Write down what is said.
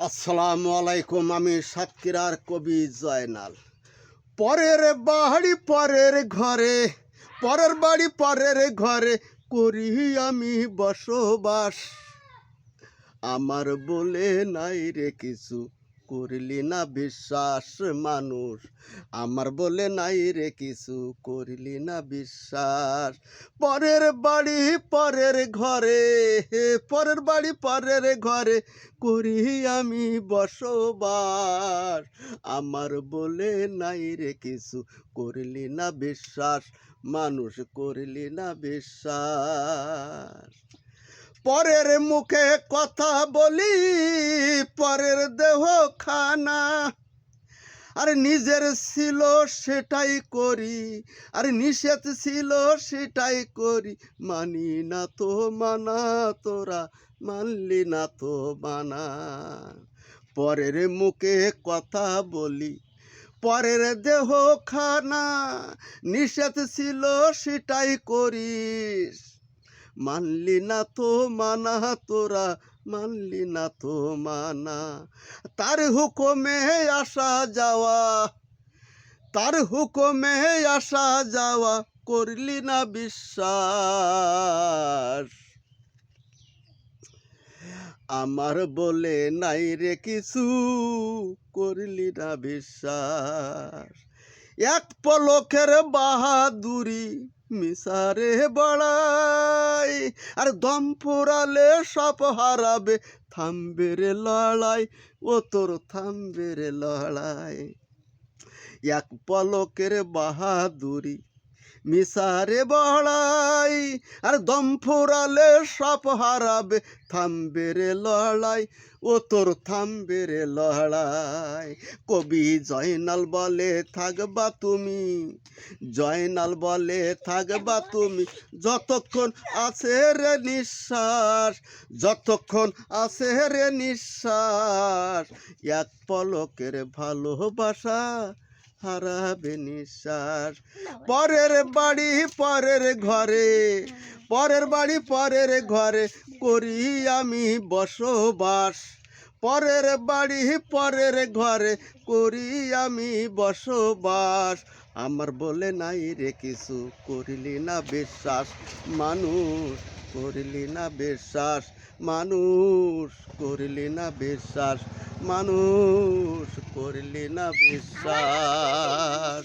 আসসালামু আলাইকুম, আমি সাতক্ষীরার কবি জয়নাল। পরের বাড়ি পরের ঘরে, পরের বাড়ি পরের ঘরে করি আমি বসবাস। আমার বলে নাই রে কিছু করলি না বিশ্বাস মানুষ? আমার বলে নাই রে কিছু, করলি না বিশ্বাস। পরের বাড়ি পরের ঘরে, পরের বাড়ি পরের ঘরে করি আমি বসবাস। আমার বলে নাই রে কিছু, করলি না বিশ্বাস মানুষ, করলি না বিশ্বাস। পরের মুখে কথা বলি, পরের দেহ খানা আর নিজের ছিল সেটাই করি, আর নিষেধ ছিল সেটাই করি। মানি না তো মানা, তোরা মানলি না তো মানা। পরের মুখে কথা বলি, পরের দেহ খানা নিষেধ ছিল সেটাই করিস মানলি না তো মানা তোরা, মানলি না তো মানা। তার হুকুমে আসা যাওয়া, তার হুকুমে আসা যাওয়া করলি না বিশ্বাস। আমার বলে নাই রে কিছু, করলি না বিশ্বাস। এক পলকের বাহাদুরি মিসারে বাড়াই, আর দম ফুরালে সব হারাবে। থামবে রে লড়াই, ও তোর থামবে রে লড়াই। এক পলকের বাহাদুরি মিসারে বাড়াই, আর দম ফুরালে সব হারাবে, থামবে রে লড়াই, ও তোর থামবে রে লড়াই। কবি জয়নাল বলে, থাকবা তুমি, জয়নাল বলে, থাকবা তুমি, যতক্ষণ আছে রে নিঃশ্বাস, যতক্ষণ আছে রে নিঃশ্বাস, এক পলকের ভালোবাসা হারাবে নিঃশ্বাস। পরের বাড়ি পরের ঘরে পরের বাড়ি পরের ঘরে করি আমি বসবাস। পরের বাড়ি পরের ঘরে করি আমি বসবাস। আমার বলে নাই রে কিছু করিলি না বিশ্বাস মানুষ। করিলি না বিশ্বাস মানুষ করলি না বিশ্বাস মানুষ করলি না বিশ্বাস।